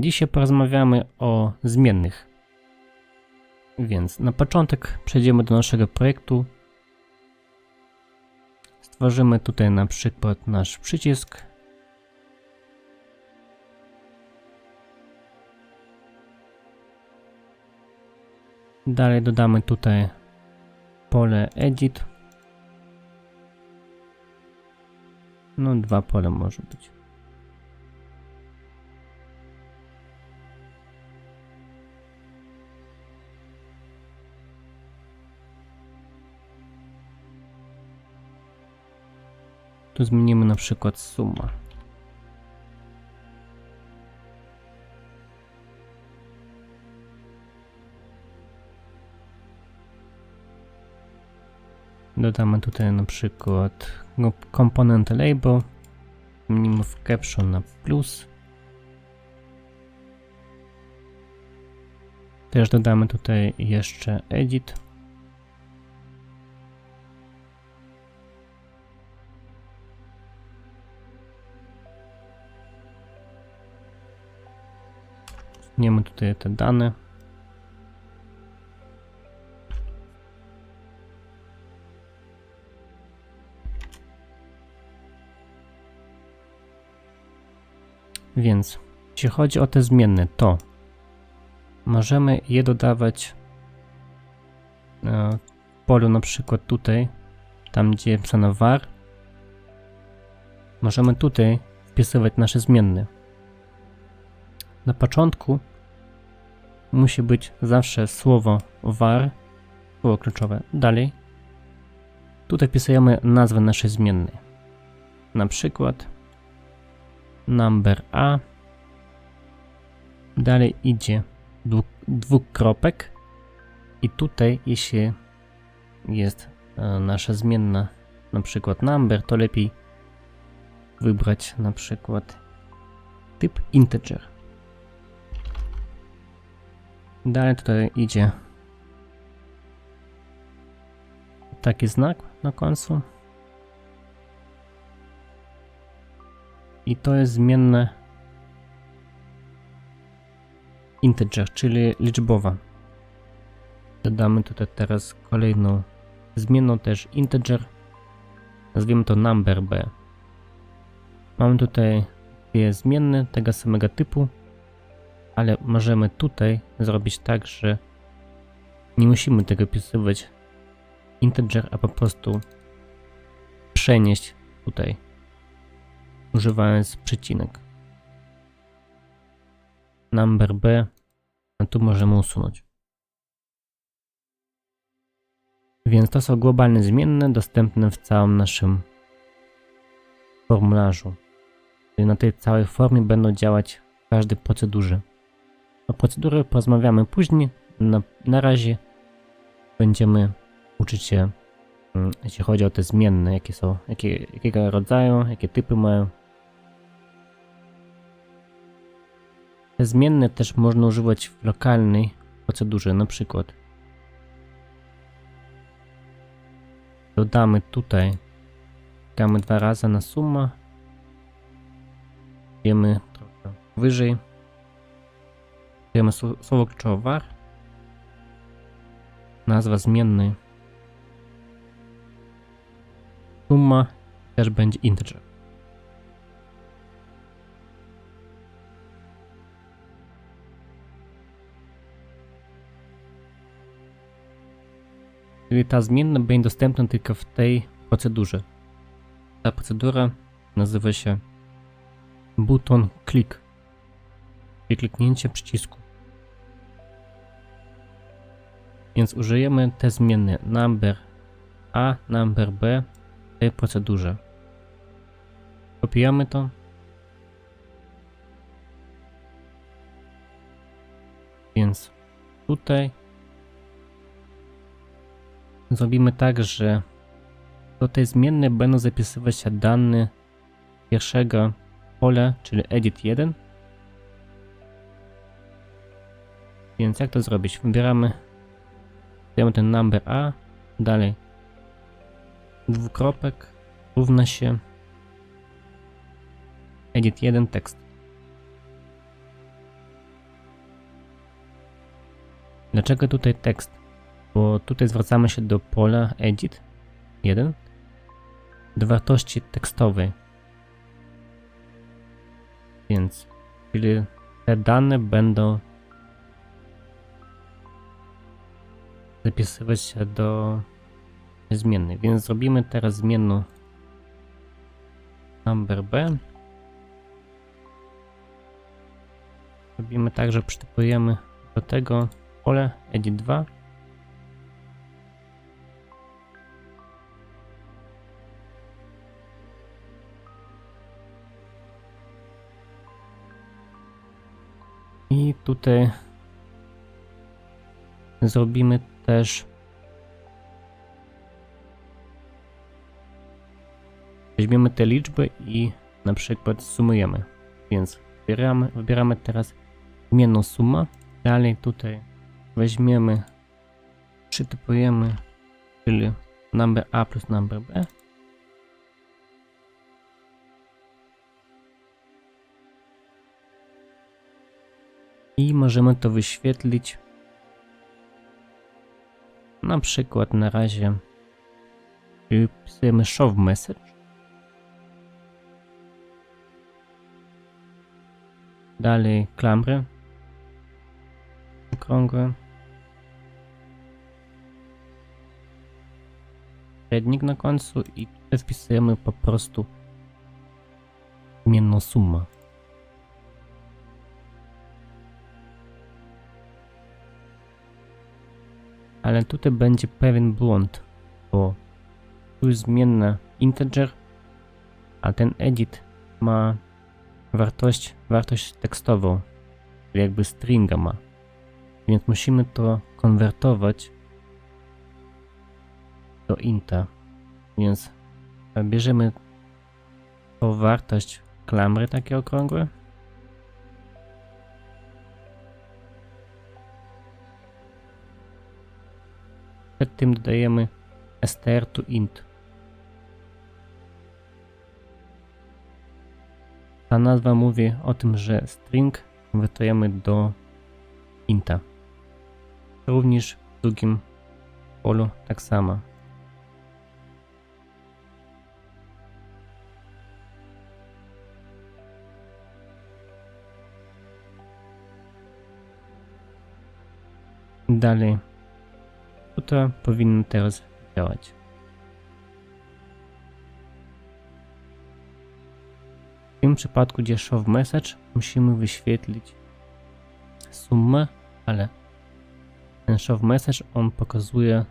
Dzisiaj porozmawiamy o zmiennych. Więc na początek przejdziemy do naszego projektu. Stworzymy tutaj na przykład nasz przycisk. Dalej dodamy tutaj pole edit. No dwa pole może być. Tu zmienimy na przykład suma. Dodamy tutaj na przykład komponent label. Zmienimy w caption na plus. Też dodamy tutaj jeszcze edit. Zmienimy tutaj te dane. Więc jeśli chodzi o te zmienne, to możemy je dodawać e, w polu na przykład tutaj, tam gdzie napisano var. Możemy tutaj wpisywać nasze zmienne. Na początku musi być zawsze słowo var, słowo kluczowe. Dalej, tutaj wpisujemy nazwę naszej zmiennej. Na przykład number A. Dalej idzie dwu, dwukropek i tutaj jeśli jest e, nasza zmienna na przykład number, to lepiej wybrać na przykład typ integer. Dalej tutaj idzie taki znak na końcu. I to jest zmienne integer, czyli liczbowa. Dodamy tutaj teraz kolejną zmienną też integer. Nazwijmy to number b. Mamy tutaj dwie zmienne tego samego typu, ale możemy tutaj zrobić tak, że nie musimy tego pisywać integer, a po prostu przenieść tutaj używając przecinek. Number B, a tu możemy usunąć. Więc to są globalne zmienne dostępne w całym naszym formularzu. Na tej całej formie będą działać w każdej procedurze. O procedury porozmawiamy później. Na, na razie będziemy uczyć się, mm, jeśli chodzi o te zmienne, jakie są, jakie, jakiego rodzaju, jakie typy mają. Te zmienne też można używać w lokalnej procedurze, na przykład dodamy tutaj, klikamy dwa razy na suma, idziemy trochę wyżej, dajemy słowo kluczowe nazwa zmiennej, suma też będzie integer. Czyli ta zmienna będzie dostępna tylko w tej procedurze. Ta procedura nazywa się button click, czyli kliknięcie przycisku. Więc użyjemy te zmienne number A, number B w tej procedurze. Kopiujemy to. Więc tutaj zrobimy tak, że do tej zmiennej będą zapisywać się dane pierwszego pola, czyli edit 1. Więc jak to zrobić? Wybieramy Dajemy ten number A, dalej dwukropek równa się edit 1 tekst. Dlaczego tutaj tekst? Bo tutaj zwracamy się do pola edit 1 do wartości tekstowej. Więc czyli te dane będą zapisywać się do zmiennej. Więc zrobimy teraz zmienną number b. Robimy tak, że przytypujemy do tego pole edit 2 I tutaj zrobimy też weźmiemy te liczby i na przykład sumujemy. Więc wybieramy, wybieramy teraz zmienną sumę. Dalej tutaj weźmiemy, przytypujemy, czyli number a plus number b. I możemy to wyświetlić na przykład na razie y, wpisujemy show message. Dalej klamry okrągłe. Średnik na końcu i wpisujemy po prostu zmienną sumę. Ale tutaj będzie pewien błąd, bo tu jest zmienna integer, a ten edit ma wartość, wartość tekstową, jakby stringa ma. Więc musimy to konwertować do inta. Więc bierzemy tą wartość klamry takie okrągłe. Przed tym dodajemy str to int. Ta nazwa mówi o tym, że string konwertujemy do inta. Również w drugim polu tak samo. Dalej. Tutaj powinno teraz działać. W tym przypadku, gdzie show message, musimy wyświetlić sumę, ale ten show message on pokazuje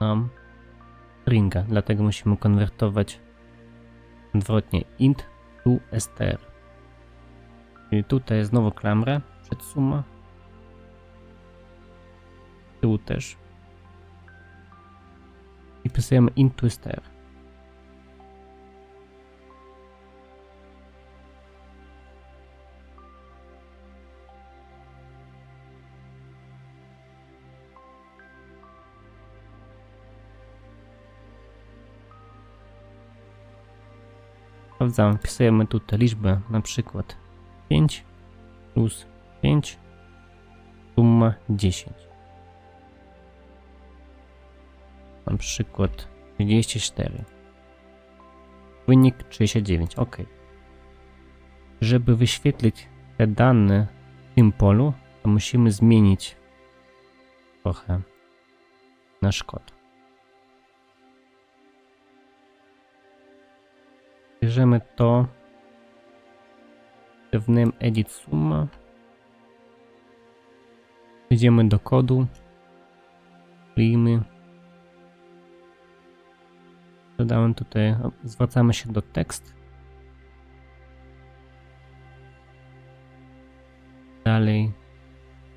nam stringa, dlatego musimy konwertować odwrotnie int to str. Czyli tutaj znowu klamra przed suma. Tu też. I pisujemy int to str. Sprawdzamy, wpisujemy tutaj liczbę na przykład 5 plus 5 summa 10. Na przykład 34. Wynik 39. OK. Żeby wyświetlić te dane w tym polu, to musimy zmienić trochę nasz kod. Bierzemy to name edit summa. Idziemy do kodu. Kliknijmy. Dodałem tutaj, zwracamy się do tekst. Dalej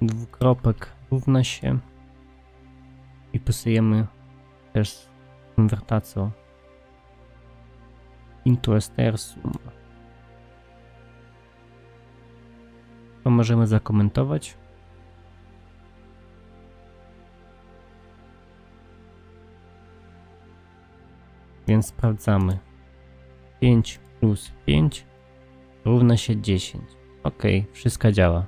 dwukropek równa się i pisujemy też konwertacją into estersum. To możemy zakomentować. Więc sprawdzamy. 5 plus 5 równa się 10. Ok, wszystko działa.